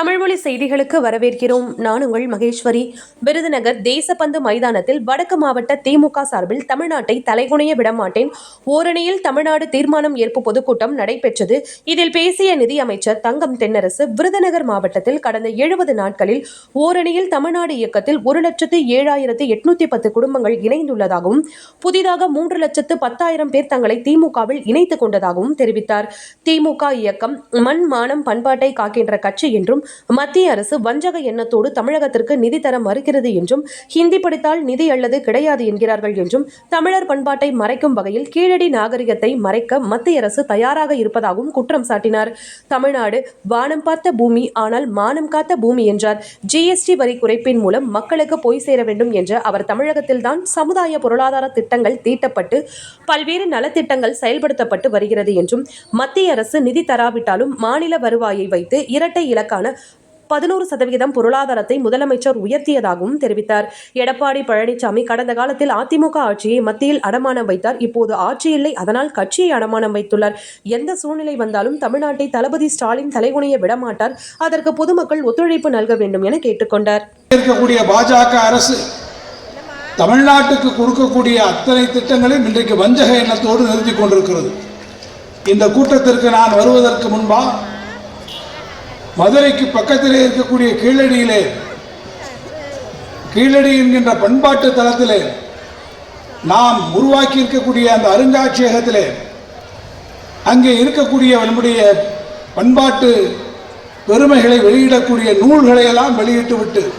தமிழ்மொழி செய்திகளுக்கு வரவேற்கிறோம். நான் உங்கள் மகேஸ்வரி. விருதுநகர் தேசப்பந்து மைதானத்தில் வடக்கு மாவட்ட திமுக சார்பில் தமிழ்நாட்டை தலைகுனிய விடமாட்டேன் ஓரணியில் தமிழ்நாடு தீர்மானம் ஏற்பு பொதுக்கூட்டம் நடைபெற்றது. இதில் பேசிய நிதி அமைச்சர் தங்கம் தென்னரசு விருதுநகர் மாவட்டத்தில் கடந்த எழுபது நாட்களில் ஓரணியில் தமிழ்நாடு இயக்கத்தில் ஒரு லட்சத்து ஏழாயிரத்து எட்நூத்தி பத்து குடும்பங்கள் இணைந்துள்ளதாகவும் புதிதாக மூன்று லட்சத்து பத்தாயிரம் பேர் தங்களை திமுகவில் இணைத்துக் கொண்டதாகவும் தெரிவித்தார். திமுக இயக்கம் மண் மானம் பண்பாட்டை காக்கின்ற கட்சி என்றும் மத்திய அரசு வஞ்சக எண்ணத்தோடு தமிழகத்திற்கு நிதி தர மறுக்கிறது என்றும் ஹிந்தி படித்தால் நிதி அல்லது கிடையாது என்கிறார்கள் என்றும் தமிழர் பண்பாட்டை மறைக்கும் வகையில் கீழடி நாகரிகத்தை மறைக்க மத்திய அரசு தயாராக இருப்பதாகவும் குற்றம் சாட்டினார். தமிழ்நாடு வானம் பார்த்த பூமி ஆனால் மானம் காத்த பூமி என்றார். ஜிஎஸ்டி வரி குறைப்பின் மூலம் மக்களுக்கு போய் சேர வேண்டும் என்ற அவர் தமிழகத்தில்தான் சமுதாய பொருளாதார திட்டங்கள் தீட்டப்பட்டு பல்வேறு நலத்திட்டங்கள் செயல்படுத்தப்பட்டு வருகிறது என்றும் மத்திய அரசு நிதி தராவிட்டாலும் மாநில வருவாயை வைத்து இரட்டை இலக்கான பதினோரு சதவிகிதம் பொருளாதாரத்தை முதலமைச்சர் உயர்த்தியதாகவும் தெரிவித்தார். எடப்பாடி பழனிசாமி கடந்த காலத்தில் அதிமுக ஆட்சியை மத்தியில் அடமானம் வைத்தார். இப்போது ஆட்சி இல்லை. அதனால் கட்சியை அடமானம் வைத்துள்ளார். எந்த சூழ்நிலை வந்தாலும் தமிழ்நாட்டை தளபதி ஸ்டாலின் தலைகுனிய விடமாட்டார். அதற்கு பொதுமக்கள் ஒத்துழைப்பு நல்க வேண்டும் என கேட்டுக்கொண்டார். இருக்கக்கூடிய பாஜக அரசு தமிழ்நாட்டுக்கு கொடுக்கக்கூடிய அத்தனை திட்டங்களையும் இன்றைக்கு வஞ்சக எண்ணத்தோடு நிறுத்தி கொண்டிருக்கிறது. இந்த கூட்டத்திற்கு நான் வருவதற்கு முன்பா மதுரைக்கு பக்கத்திலே இருக்கக்கூடிய கீழடியிலே கீழடி என்கின்ற பண்பாட்டு தளத்திலே நாம் உருவாக்கி இருக்கக்கூடிய அந்த அருங்காட்சியகத்திலே அங்கே இருக்கக்கூடிய நம்முடைய பண்பாட்டு பெருமைகளை வெளியிடக்கூடிய நூல்களை எல்லாம் வெளியிட்டு விட்டு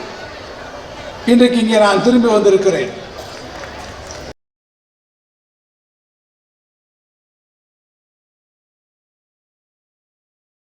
இன்றைக்கு இங்கே நான் திரும்பி வந்திருக்கிறேன்.